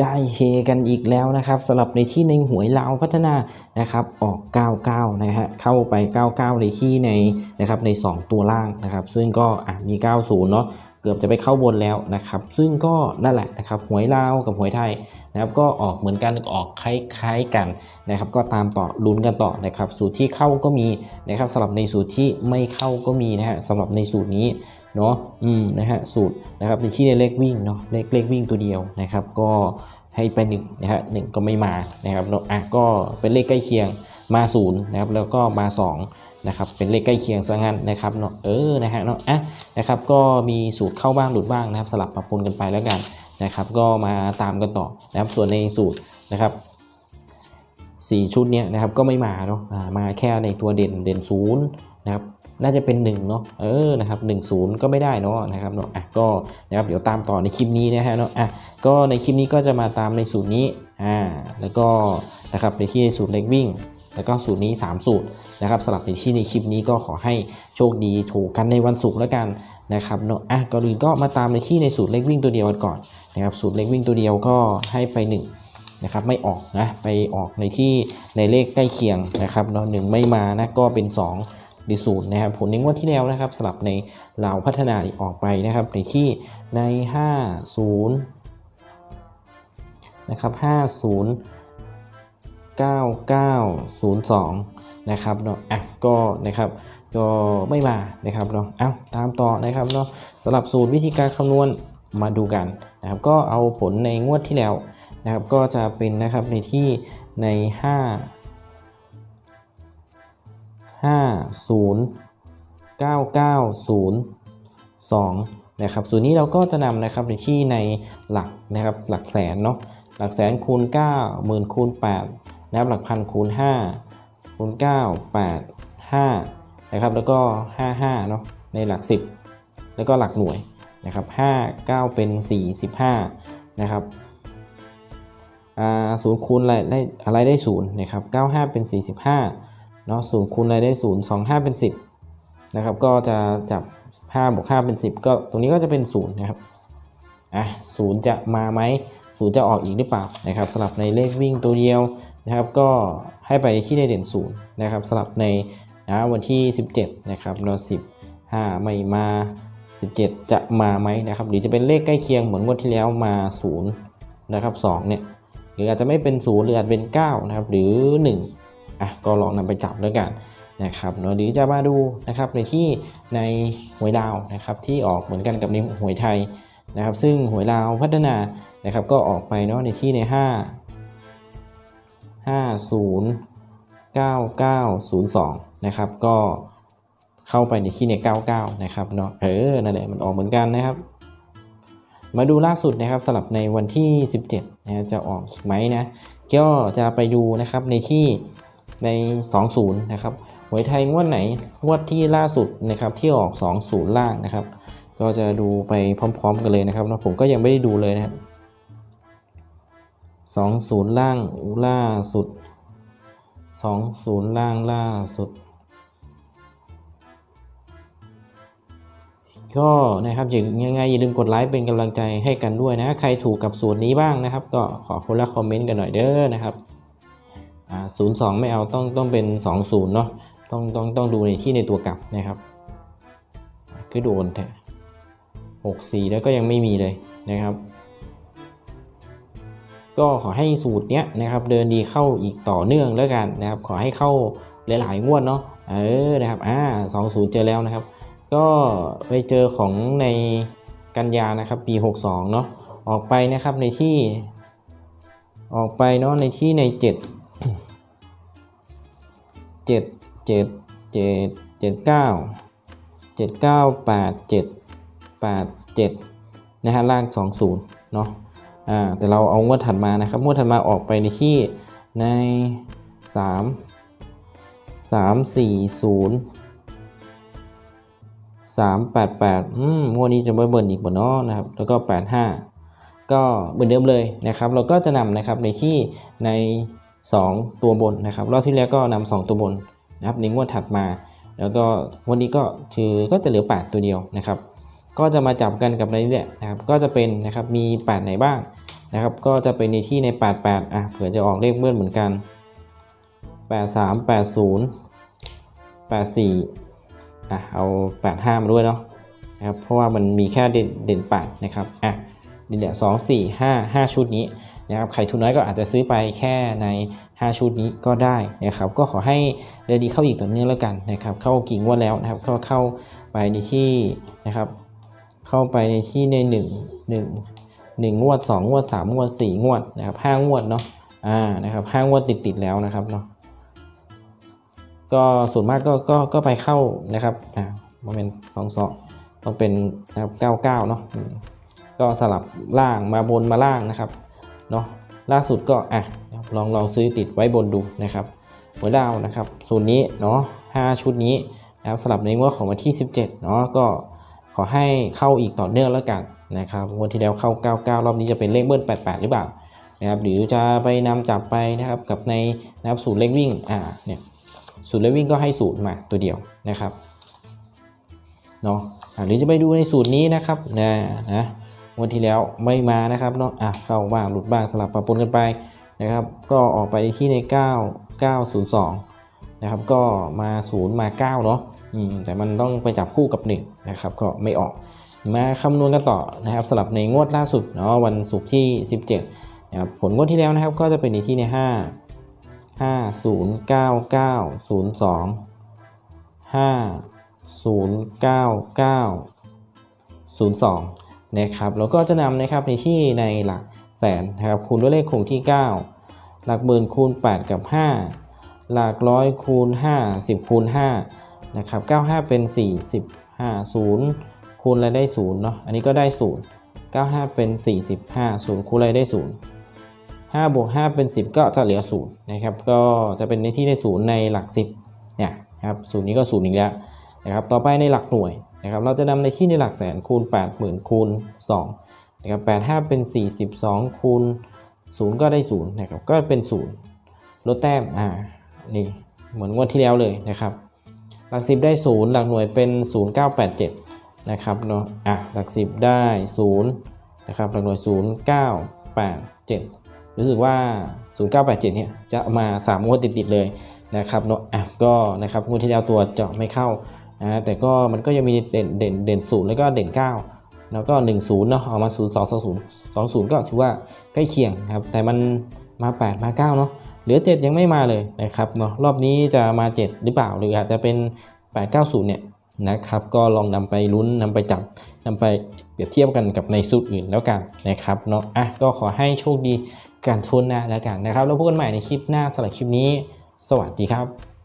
ได้เฮกันอีกแล้วนะครับสำหรับในที่ในหวยลาวพัฒนานะครับออก 99 นะฮะเข้าไป 99 ในที่ในนะครับใน 2 ตัวล่างนะครับ ซึ่งก็มี 90 เนาะเกือบจะไปเข้าบนแล้วนะครับ ซึ่งก็นั่นแหละนะครับหวยลาวกับหวยไทยนะครับก็ออกเหมือนกันออกคล้ายๆกันนะครับก็ตามต่อลุ้นกันต่อนะครับสูตรที่เข้าก็มีนะครับสำหรับในสูตรที่ไม่เข้าก็มีนะฮะสำหรับในสูตรนี้ เนาะอืมนะฮะสูตรนะครับในที่ในเลขวิ่งเนาะเลขเลขวิ่งตัวเดียวนะครับ ก็ให้ไปหนึ่งนะฮะหนึ่งก็ไม่มานะครับเนาะอะก็เป็นเลขใกล้เคียงมาศูนย์นะครับแล้วก็มาสองนะครับเป็นเลขใกล้เคียงซะงั้นนะครับเนาะเออนะฮะเนาะอะนะครับก็มีสูตรเข้าบ้างหลุดบ้างนะครับ สลับปรับปนกันไปแล้วกันนะครับ ก็มาตามกันต่อนะครับส่วนในสูตรนะครับ สี่ชุดเนี้ยนะครับก็ไม่มาเนาะมาแค่ในตัวเด่นเด่นศูนย์นะครับน่าจะเป็น1เนาะเออนะครับ1 0 ก็ไม่ได้เนาะนะครับเนาะอะก็นะครับเดี๋ยวตามต่อในคลิปนี้นะฮะเนาะอะก็ในคลิปนี้ก็จะมาตามในสูตรนี้อ่าแล้วก็นะครับในที่สูตรเล็กวิ่ง แล้วก็สูตรนี้ 3 สูตรนะครับสลับในที่ในคลิปนี้ก็ขอให้โชคดีถูกกันในวันศุกร์แล้วกันนะครับเนาะอะก่อนอื่นก็มาตามในที่ในสูตรเล็กวิ่งตัวเดียวกันก่อนนะครับสูตรเล็กวิ่งตัวเดียวก็ให้ไป 1 นะครับไม่ออกนะไปออกในที่ในเลขใกล้เคียงนะครับเนาะหนึ่งไม่มานะก็เป็น2หรือศูนย์นะครับผลในงวดที่แล้วนะครับสลับในเหล่าพัฒนาออกไปนะครับในที่ใน 50นะครับ50 9902 นะครับเนาะอะก็นะครับก็ไม่มานะครับเนาะเอ้าตามต่อนะครับเนาะสำหรับสูตรวิธีการคำนวณมาดูกันนะครับก็เอาผลในงวดที่แล้ว นะครับก็จะเป็นนะครับในที่ใน 5 5 0 9 9 0 2นะครับส่วนนี้เราก็จะนำนะครับในที่ในหลักนะครับหลักแสนเนาะหลักแสนคูณ9หมื่นคูณ8นะครับหลักพันคูณ5คูณ9 8 5นะครับแล้วก็ 55เนาะในหลัก 10 แล้วก็หลักหน่วยนะครับ5 9 เป็น 45นะครับ ศูนย์คูณอะไรได้อะไรได้ศูนย์นะครับเก้าห้าเป็นสี่สิบห้าเนาะศูนย์คูณอะไรได้ศูนย์สองห้าเป็นสิบนะครับก็จะจับห้าบวกห้าเป็นสิบก็ตรงนี้ก็จะเป็นศูนย์นะครับอะศูนย์จะมาไหมศูนย์จะออกอีกหรือเปล่านะครับสลับในเลขวิ่งตัวเดียวนะครับก็ให้ไปที่ในเด่นศูนย์นะครับสลับในนะวันที่ 17นะครับเรา10 5ไม่มา 17 จะมาไหมนะครับหรือจะเป็นเลขใกล้เคียงเหมือนงวดที่แล้วมา 0 นะครับ2เนี่ย รืออาจจะไม่เป็น0หรืออาจเป็น9นะครับหรือ 1อะก็ลองนำไปจับแล้วกันนะครับเนาะหรือจะมาดูนะครับในที่ในหวยลาวนะครับที่ออกเหมือนกันกับในหวยไทยนะครับ ซึ่งหวยลาวพัฒนานะครับก็ออกไปเนาะในที่ใน 5 50 9902นะครับก็เข้าไปในที่ใน 99 นะครับเนาะเออนั่นแหละมันออกเหมือนกันนะครับ มาดูล่าสุดนะครับสำหรับในวันที่ 17นะจะออกไหมนะก็จะไปดูนะครับในที่ใน 20 นะครับหวยไทยงวดไหนงวดที่ล่าสุดนะครับที่ออก 20 ล่างนะครับ ก็จะดูไปพร้อม ๆ กันเลยนะครับนะผมก็ยังไม่ได้ดูเลยนะครับ20 ล่างล่าสุด 20 ล่างล่าสุด ก็นะครับยังไงอย่าลืมกดไลค์เป็นกำลังใจให้กันด้วยนะ ใครถูกกับสูตรนี้บ้างนะครับ ก็ขอคนละคอมเมนต์กันหน่อยเด้อนะครับศูนย์สองไม่เอาต้องต้องเป็นสองศูนย์เนาะต้องต้องต้องดูในที่ในตัวกลับนะครับ คือโดนแท้หกสี่แล้วก็ยังไม่มีเลยนะครับ ก็ขอให้สูตรเนี้ยนะครับ เดินดีเข้าอีกต่อเนื่องแล้วกันนะครับ ขอให้เข้าหลายๆงวดเนาะเออนะครับอ่าสองศูนย์เจอแล้วนะครับ ก็ไปเจอของในกันยานะครับปี 62 เนาะออกไปนะครับในที่ ออกไปเนาะในที่ใน 7 7 7 7 7 9 7 9 8 7 8 7นะฮะล่าง 20 เนาะอ่าแต่เราเอางวดถัดมานะครับงวดถัดมาออกไปในที่ใน 3 3 4 0 388อืมงวดนี้จะไม่เบิร์นอีกบ่เนาะนะครับ แล้วก็ 85 ก็เหมือนเดิมเลยนะครับ เราก็จะนำนะครับในที่ใน 2 ตัวบนนะครับ รอบที่แล้วก็นำ2ตัวบนนะครับในงวดถัดมา แล้วก็วันนี้ก็คือก็จะเหลือ 8 ตัวเดียวนะครับ ก็จะมาจับกันกับในนี้แหละนะครับ ก็จะเป็นนะครับมี 8 ไหนบ้างนะครับ ก็จะเป็นในที่ใน 88อะเผื่อจะออกเลขเบิ้ลเหมือนกัน 83 80 84 อะเอา 85 มาด้วยเนาะนะครับเพราะว่ามันมีแค่เด่นเด่น8นะครับอะเด่นสองสี่ห้าห้าชุดนี้นะครับใครทุนน้อยก็อาจจะซื้อไปแค่ใน 5 ชุดนี้ก็ได้นะครับก็ขอให้เรนดีเข้าอีกต่อเนื่องแล้วกันนะครับเข้ากี่งวดแล้วนะครับก็เข้าไปในที่นะครับเข้าไปในที่ในหนึ่งหนึ่งหนึ่งงวดสองงวดสามงวดสี่งวดนะครับห้างวดเนาะอ่านะครับห้างวดติดติดแล้วนะครับเนาะ ก็ส่วนมากก็ก็ก็ไปเข้านะครับอ่าโมเมนต์สองสองต้องเป็นนะครับเก้าเก้าเนาะก็สลับล่างมาบนมาล่างนะครับเนาะล่าสุดก็อะลองลองซื้อติดไว้บนดูนะครับหัวดาวนะครับสูตรนี้เนาะห้าชุดนี้นะครับสลับในงวดของวันที่ 17เนาะก็ขอให้เข้าอีกต่อเนื่องแล้วกันนะครับงวดที่แล้วเข้า 99 รอบนี้จะเป็นเลขเบิ้ล88 หรือเปล่านะครับหรือจะไปนำจับไปนะครับกับในนะครับสูตรเลขวิ่งอ่าเนี่ย สูตรเลวิ่งก็ให้สูตรมาตัวเดียวนะครับเนาะหรือจะไปดูในสูตรนี้นะครับนะนะงวดที่แล้วไม่มานะครับเนาะอะเข้าบ้างหลุดบ้างสลับปะปนกันไปนะครับ ก็ออกไปที่ใน 9 902 นะครับ ก็มา 0 มา 9 เนาะอืมแต่มันต้องไปจับคู่กับ 1 นะครับ ก็ไม่ออก มาคำนวณกันต่อนะครับสลับในงวดล่าสุดเนาะวันศุกร์ที่ 17นะครับผลงวดที่แล้วนะครับก็จะเป็นในที่ใน 5 5 0 9 9 0 2 5 0 9 9 0 2นะครับแล้วก็จะนำนะครับในที่ในหลักแสนนะครับคูณด้วยเลขคงที่ 9 หลักหมื่นคูณ 8 กับ 5 หลักร้อยคูณ 5 10 คูณ5นะครับ95 เป็น40 50 คูณอะไรได้0เนาะอันนี้ก็ได้ 0 95 เป็น 45 0 คูณอะไรได้ 0 5บวก5เป็น 10 ก็จะเหลือ0นะครับก็จะเป็นในที่ได้0ในหลัก 10เนี่ยครับศูนย์นี้ก็0อีกแล้วนะครับต่อไปในหลักหน่วยนะครับเราจะนำในที่ในหลักแสนคูณ 80,000คูณ2นะครับ85 เป็น 42คูณ0ก็ได้0นะครับก็เป็น 0 ลดแต้มอ่านี่เหมือนงวดที่แล้วเลยนะครับหลัก 10 ได้ 0 หลักหน่วยเป็น 0987นะครับเนาะอะหลัก 10 ได้0นะครับหลักหน่วย 0987 รู้สึกว่า 0987เนี่ยจะมา3งวดติดๆเลยนะครับเนาะอะก็นะครับงวดที่แล้วตัวเจาะไม่เข้านะแต่ก็มันก็ยังมีเด่นเด่นเด่นศูนย์แล้วก็เด่น 9 แล้วก็ 1 0เนาะเอามา 0 2 2 0 2 0 ก็ถือว่าใกล้เคียงครับแต่มันมา 8 มา 9เนาะเหลือ 7 ยังไม่มาเลยนะครับเนาะรอบนี้จะมา 7 หรือเปล่าหรืออาจจะเป็น 890เนี่ยนะครับก็ลองนำไปลุ้นนำไปจับนำไปเปรียบเทียบกันกับในสูตรอื่นแล้วกันนะครับเนาะอะก็ขอให้โชคดี การทุนนะแล้วกันนะครับ แล้วพบกันใหม่ในคลิปหน้าสำหรับคลิปนี้ สวัสดีครับ